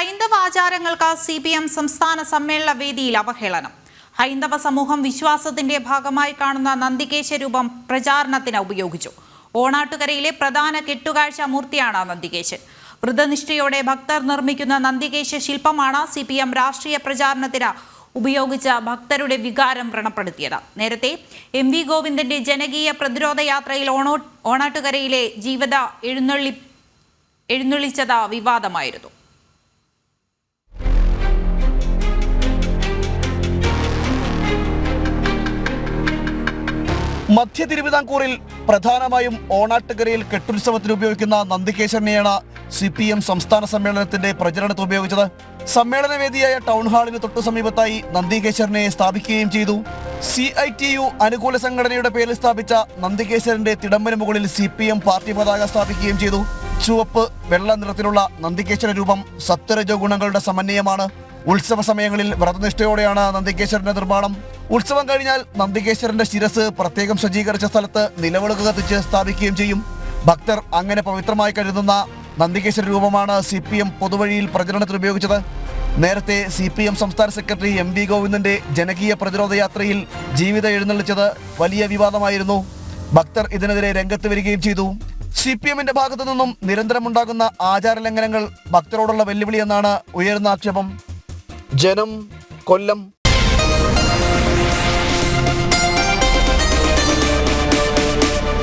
ഹൈന്ദവ ആചാരങ്ങൾക്ക് C P M സംസ്ഥാന സമ്മേളന വേദിയിൽ അവഹേളനം. ഹൈന്ദവ സമൂഹം വിശ്വാസത്തിന്റെ ഭാഗമായി കാണുന്ന നന്ദികേശ രൂപം പ്രചാരണത്തിന് ഉപയോഗിച്ചു. ഓണാട്ടുകരയിലെ പ്രധാന കെട്ടുകാഴ്ച മൂർത്തിയാണ് നന്ദികേശൻ. വ്രതനിഷ്ഠയോടെ ഭക്തർ നിർമ്മിക്കുന്ന നന്ദികേശ ശില്പമാണ് സി പി എം രാഷ്ട്രീയ പ്രചാരണത്തിന് ഉപയോഗിച്ച ഭക്തരുടെ വികാരം വ്രണപ്പെടുത്തിയത്. നേരത്തെ എം വി ഗോവിന്ദന്റെ ജനകീയ പ്രതിരോധ യാത്രയിൽ ഓണോ ഓണാട്ടുകരയിലെ ജീവിത എഴുന്നള്ളി എഴുന്നള്ളിച്ചത വിവാദമായിരുന്നു. മധ്യ തിരുവിതാംകൂറിൽ പ്രധാനമായും ഓണാട്ടുകരയിൽ കെട്ടുത്സവത്തിന് ഉപയോഗിക്കുന്ന നന്ദികേശ്വരനെയാണ് സി പി എം സംസ്ഥാന സമ്മേളനത്തിന്റെ പ്രചരണത്തിന് ഉപയോഗിച്ചത്. സമ്മേളനവേദിയായ ടൗൺ ഹാളിന് തൊട്ടു സമീപത്തായി നന്ദികേശ്വരനെ സ്ഥാപിക്കുകയും ചെയ്തു. സി ഐ ടി യു അനുകൂല സംഘടനയുടെ പേരിൽ സ്ഥാപിച്ച നന്ദികേശ്വരന്റെ തിടമ്പന് മുകളിൽ സി പി എം പാർട്ടി പതാക സ്ഥാപിക്കുകയും ചെയ്തു. ചുവപ്പ് വെള്ള നിറത്തിലുള്ള നന്ദികേശ്വര രൂപം സത്വരജോ ഗുണങ്ങളുടെ സമന്വയമാണ്. ഉത്സവ സമയങ്ങളിൽ വ്രതനിഷ്ഠയോടെയാണ് നന്ദികേശ്വരന്റെ നിർമ്മാണം. ഉത്സവം കഴിഞ്ഞാൽ നന്ദികേശ്വരന്റെ ശിരസ് പ്രത്യേകം സജ്ജീകരിച്ച സ്ഥലത്ത് നിലവിളക്ക് കത്തിച്ച് സ്ഥാപിക്കുകയും ചെയ്യും. ഭക്തർ അങ്ങനെ പവിത്രമായി കരുതുന്ന നന്ദികേശ്വര രൂപമാണ് സി പി എം പൊതുവഴിയിൽ പ്രചരണത്തിന് ഉപയോഗിച്ചത്. നേരത്തെ സി പി എം സംസ്ഥാന സെക്രട്ടറി എം വി ഗോവിന്ദന്റെ ജനകീയ പ്രതിരോധ യാത്രയിൽ ജീവിതം എഴുന്നള്ളിച്ചത് വലിയ വിവാദമായിരുന്നു. ഭക്തർ ഇതിനെതിരെ രംഗത്ത് വരികയും ചെയ്തു. സി പി എമ്മിന്റെ ഭാഗത്തു നിന്നും നിരന്തരമുണ്ടാകുന്ന ആചാര ലംഘനങ്ങൾ ഭക്തരോടുള്ള വെല്ലുവിളിയെന്നാണ് ഉയരുന്ന ആക്ഷേപം. ജനം കൊല്ലം